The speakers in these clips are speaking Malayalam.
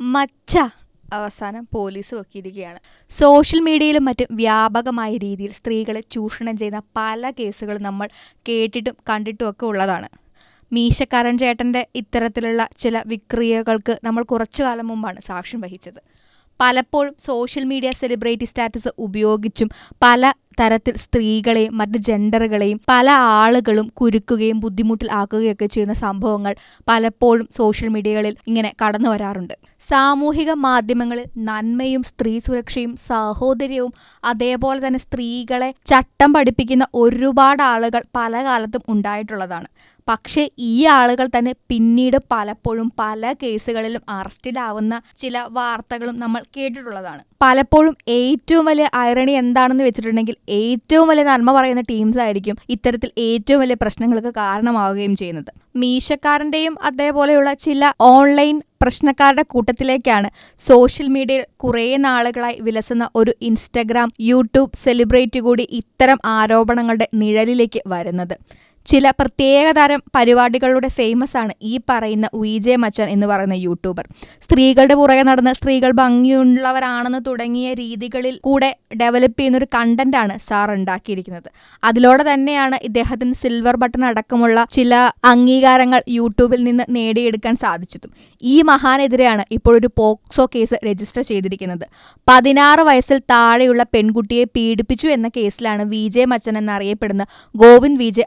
മച്ച അവസാനം പോലീസ് വെക്കിയിരിക്കുകയാണ്. സോഷ്യൽ മീഡിയയിലും മറ്റും വ്യാപകമായ രീതിയിൽ സ്ത്രീകളെ ചൂഷണം ചെയ്യുന്ന പല കേസുകളും നമ്മൾ കേട്ടിട്ടും കണ്ടിട്ടും ഒക്കെ ഉള്ളതാണ്. മീശക്കാരൻ ചേട്ടന്റെ ഇത്തരത്തിലുള്ള ചില വിക്രിയകൾക്ക് നമ്മൾ കുറച്ചു കാലം മുമ്പാണ് സാക്ഷ്യം വഹിച്ചത്. പലപ്പോഴും സോഷ്യൽ മീഡിയ സെലിബ്രിറ്റി സ്റ്റാറ്റസ് ഉപയോഗിച്ചും പല തരത്തിൽ സ്ത്രീകളെയും മറ്റ് ജെൻഡറുകളെയും പല ആളുകളും കുരുക്കുകയും ബുദ്ധിമുട്ടിൽ ആക്കുകയൊക്കെ ചെയ്യുന്ന സംഭവങ്ങൾ പലപ്പോഴും സോഷ്യൽ മീഡിയകളിൽ ഇങ്ങനെ കടന്നു വരാറുണ്ട്. സാമൂഹിക മാധ്യമങ്ങളിൽ നന്മയും സ്ത്രീ സുരക്ഷയും സഹോദര്യവും അതേപോലെ തന്നെ സ്ത്രീകളെ ചട്ടം പഠിപ്പിക്കുന്ന ഒരുപാട് ആളുകൾ പല കാലത്തും ഉണ്ടായിട്ടുള്ളതാണ്. പക്ഷേ ഈ ആളുകൾ തന്നെ പിന്നീട് പലപ്പോഴും പല കേസുകളിലും അറസ്റ്റിലാവുന്ന ചില വാർത്തകളും നമ്മൾ കേട്ടിട്ടുള്ളതാണ്. പലപ്പോഴും ഏറ്റവും വലിയ ഐറണി എന്താണെന്ന് വെച്ചിട്ടുണ്ടെങ്കിൽ ഏറ്റവും വലിയ നന്മ പറയുന്ന ടീംസ് ആയിരിക്കും ഇത്തരത്തിൽ ഏറ്റവും വലിയ പ്രശ്നങ്ങൾക്ക് കാരണമാവുകയും ചെയ്യുന്നത്. മീശക്കാരന്റെയും അതേപോലെയുള്ള ചില ഓൺലൈൻ പ്രശ്നക്കാരുടെ കൂട്ടത്തിലേക്കാണ് സോഷ്യൽ മീഡിയയിൽ കുറേ നാളുകളായി വിലസുന്ന ഒരു ഇൻസ്റ്റഗ്രാം യൂട്യൂബ് സെലിബ്രിറ്റി കൂടി ഇത്തരം ആരോപണങ്ങളുടെ നിഴലിലേക്ക് വരുന്നത്. ചില പ്രത്യേകതരം പരിപാടികളുടെ ഫേമസ് ആണ് ഈ പറയുന്ന വി ജെ മച്ചൻ എന്ന് പറയുന്ന യൂട്യൂബർ. സ്ത്രീകളുടെ പുറകെ നടന്ന് സ്ത്രീകൾ ഭംഗിയുള്ളവരാണെന്ന് തുടങ്ങിയ രീതികളിൽ കൂടെ ഡെവലപ്പ് ചെയ്യുന്ന ഒരു കണ്ടന്റ് ആണ് സാർ ഉണ്ടാക്കിയിരിക്കുന്നത്. അതിലൂടെ തന്നെയാണ് ഇദ്ദേഹത്തിന് സിൽവർ ബട്ടൺ അടക്കമുള്ള ചില അംഗീകാരങ്ങൾ യൂട്യൂബിൽ നിന്ന് നേടിയെടുക്കാൻ സാധിച്ചതും. ഈ മഹാനെതിരെയാണ് ഇപ്പോൾ ഒരു പോക്സോ കേസ് രജിസ്റ്റർ ചെയ്തിരിക്കുന്നത്. പതിനാറ് വയസ്സിൽ താഴെയുള്ള പെൺകുട്ടിയെ പീഡിപ്പിച്ചു എന്ന കേസിലാണ് വി ജെ മച്ചൻ എന്നറിയപ്പെടുന്ന ഗോവിന്ദ് വി ജെ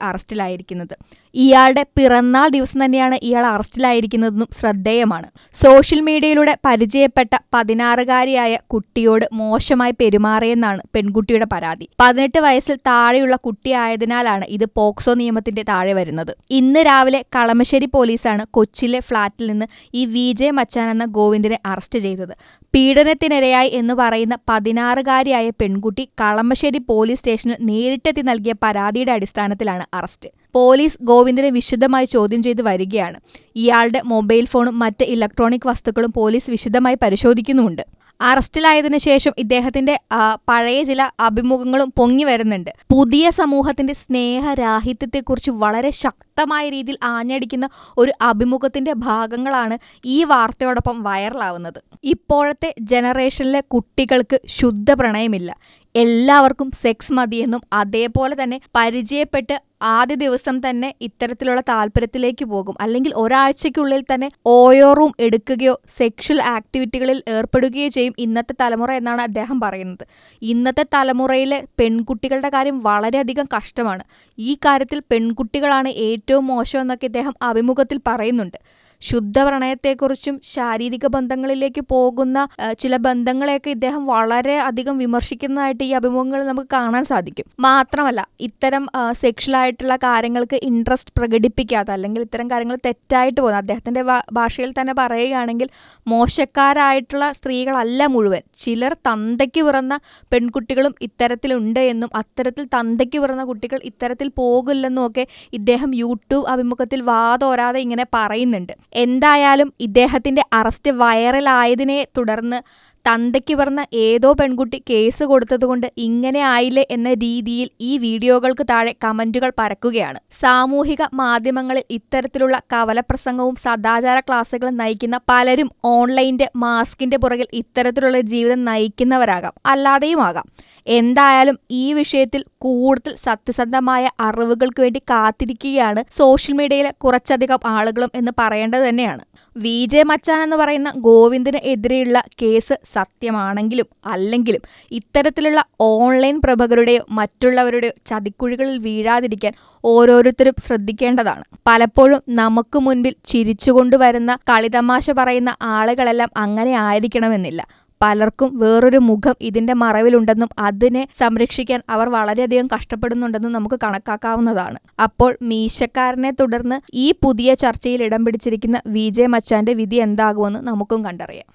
അറസ്റ്റിലായിരിക്കുന്നത് ഇയാളുടെ പിറന്നാൾ ദിവസം തന്നെയാണ് ഇയാൾ അറസ്റ്റിലായിരിക്കുന്നതെന്നും ശ്രദ്ധേയമാണ്. സോഷ്യൽ മീഡിയയിലൂടെ പരിചയപ്പെട്ട പതിനാറുകാരിയായ കുട്ടിയോട് മോശമായി പെരുമാറിയെന്നാണ് പെൺകുട്ടിയുടെ പരാതി. പതിനെട്ട് വയസ്സിൽ താഴെയുള്ള കുട്ടിയായതിനാലാണ് ഇത് പോക്സോ നിയമത്തിന്റെ താഴെ വരുന്നത്. ഇന്ന് രാവിലെ കളമശ്ശേരി പോലീസാണ് കൊച്ചിയിലെ ഫ്ളാറ്റിൽ നിന്ന് ഈ വി ജെ മച്ചാൻ എന്ന ഗോവിന്ദിനെ അറസ്റ്റ് ചെയ്തത്. പീഡനത്തിനിരയായി എന്ന് പറയുന്ന പതിനാറുകാരിയായ പെൺകുട്ടി കളമശ്ശേരി പോലീസ് സ്റ്റേഷനിൽ നേരിട്ടെത്തി നൽകിയ പരാതിയുടെ അടിസ്ഥാനത്തിലാണ് അറസ്റ്റ്. പോലീസ് ഗോവിന്ദിനെ വിശദമായി ചോദ്യം ചെയ്ത് വരികയാണ്. ഇയാളുടെ മൊബൈൽ ഫോണും മറ്റ് ഇലക്ട്രോണിക് വസ്തുക്കളും പോലീസ് വിശദമായി പരിശോധിക്കുന്നുമുണ്ട്. അറസ്റ്റിലായതിനു ശേഷം ഇദ്ദേഹത്തിന്റെ പഴയ ചില അഭിമുഖങ്ങളും പൊങ്ങി വരുന്നുണ്ട്. പുതിയ സമൂഹത്തിന്റെ സ്നേഹരാഹിത്യത്തെക്കുറിച്ച് വളരെ ശക്തമായ രീതിയിൽ ആഞ്ഞടിക്കുന്ന ഒരു അഭിമുഖത്തിന്റെ ഭാഗങ്ങളാണ് ഈ വാർത്തയോടൊപ്പം വൈറലാവുന്നത്. ഇപ്പോഴത്തെ ജനറേഷനിലെ കുട്ടികൾക്ക് ശുദ്ധ പ്രണയമില്ല. എല്ലാവർക്കും സെക്സ് മതിയെന്നും അതേപോലെ തന്നെ പരിചയപ്പെട്ട് ആദ്യ ദിവസം തന്നെ ഇത്തരത്തിലുള്ള താല്പര്യത്തിലേക്ക് പോകും. അല്ലെങ്കിൽ ഒരാഴ്ചയ്ക്കുള്ളിൽ തന്നെ ഓയോ റൂം എടുക്കുകയോ സെക്ഷൽ ആക്ടിവിറ്റികളിൽ ഏർപ്പെടുകയോ ചെയ്യും ഇന്നത്തെ തലമുറ എന്നാണ് അദ്ദേഹം പറയുന്നത്. ഇന്നത്തെ തലമുറയിലെ പെൺകുട്ടികളുടെ കാര്യം വളരെയധികം കഷ്ടമാണ്. ഈ കാര്യത്തിൽ പെൺകുട്ടികളാണ് ഏറ്റവും മോശമെന്നൊക്കെ ഇദ്ദേഹം അഭിമുഖത്തിൽ പറയുന്നുണ്ട്. ശുദ്ധ പ്രണയത്തെക്കുറിച്ചും ശാരീരിക ബന്ധങ്ങളിലേക്ക് പോകുന്ന ചില ബന്ധങ്ങളെയൊക്കെ ഇദ്ദേഹം വളരെ അധികം വിമർശിക്കുന്നതായിട്ട് ഈ അഭിമുഖങ്ങളിൽ നമുക്ക് കാണാൻ സാധിക്കും. മാത്രമല്ല ഇത്തരം സെക്ഷലായിട്ടുള്ള കാര്യങ്ങൾക്ക് ഇൻട്രസ്റ്റ് പ്രകടിപ്പിക്കാത്ത അല്ലെങ്കിൽ ഇത്തരം കാര്യങ്ങൾ തെറ്റായിട്ട് പോകുന്നത് അദ്ദേഹത്തിന്റെ ഭാഷയിൽ തന്നെ പറയുകയാണെങ്കിൽ മോശക്കാരായിട്ടുള്ള സ്ത്രീകളല്ല മുഴുവൻ. ചിലർ തന്തയ്ക്ക് പിറന്ന പെൺകുട്ടികളും ഇത്തരത്തിലുണ്ട് എന്നും അത്തരത്തിൽ തന്തയ്ക്ക് പിറന്ന കുട്ടികൾ ഇത്തരത്തിൽ പോകില്ലെന്നും ഒക്കെ ഇദ്ദേഹം യൂട്യൂബ് അഭിമുഖത്തിൽ വാതോരാതെ ഇങ്ങനെ പറയുന്നുണ്ട്. എന്തായാലും ഇദ്ദേഹത്തിന്റെ അറസ്റ്റ് വൈറലായതിനെ തുടർന്ന് തന്തയ്ക്ക് പറഞ്ഞ ഏതോ പെൺകുട്ടി കേസ് കൊടുത്തതുകൊണ്ട് ഇങ്ങനെ ആയില്ലേ എന്ന രീതിയിൽ ഈ വീഡിയോകൾക്ക് താഴെ കമന്റുകൾ പരക്കുകയാണ്. സാമൂഹിക മാധ്യമങ്ങളിൽ ഇത്തരത്തിലുള്ള കവലപ്രസംഗവും സദാചാര ക്ലാസ്സുകളും നയിക്കുന്ന പലരും ഓൺലൈന്റെ മാസ്കിന്റെ പുറകിൽ ഇത്തരത്തിലുള്ള ജീവിതം നയിക്കുന്നവരാകാം. അല്ലാതെയും ആകാം. എന്തായാലും ഈ വിഷയത്തിൽ കൂടുതൽ സത്യസന്ധമായ അറിവുകൾക്ക് വേണ്ടി കാത്തിരിക്കുകയാണ് സോഷ്യൽ മീഡിയയിലെ കുറച്ചധികം ആളുകളും എന്ന് പറയേണ്ടത് തന്നെയാണ്. വി. ജെ. മച്ചാൻ എന്ന് പറയുന്ന ഗോവിന്ദിന് എതിരെയുള്ള കേസ് സത്യമാണെങ്കിലും അല്ലെങ്കിലും ഇത്തരത്തിലുള്ള ഓൺലൈൻ പ്രഭകരുടെയോ മറ്റുള്ളവരുടെയോ ചതിക്കുഴികളിൽ വീഴാതിരിക്കാൻ ഓരോരുത്തരും ശ്രദ്ധിക്കേണ്ടതാണ്. പലപ്പോഴും നമുക്ക് മുൻപിൽ ചിരിച്ചുകൊണ്ടുവരുന്ന കളിതമാശ പറയുന്ന ആളുകളെല്ലാം അങ്ങനെ ആയിരിക്കണമെന്നില്ല. പലർക്കും വേറൊരു മുഖം ഇതിന്റെ മറവിലുണ്ടെന്നും അതിനെ സംരക്ഷിക്കാൻ അവർ വളരെയധികം കഷ്ടപ്പെടുന്നുണ്ടെന്നും നമുക്ക് കണക്കാക്കാവുന്നതാണ്. അപ്പോൾ മീശക്കാരനെ തുടർന്ന് ഈ പുതിയ ചർച്ചയിൽ ഇടം പിടിച്ചിരിക്കുന്ന വി ജെ മച്ചാന്റെ വിധി എന്താകുമെന്ന് നമുക്കും കണ്ടറിയാം.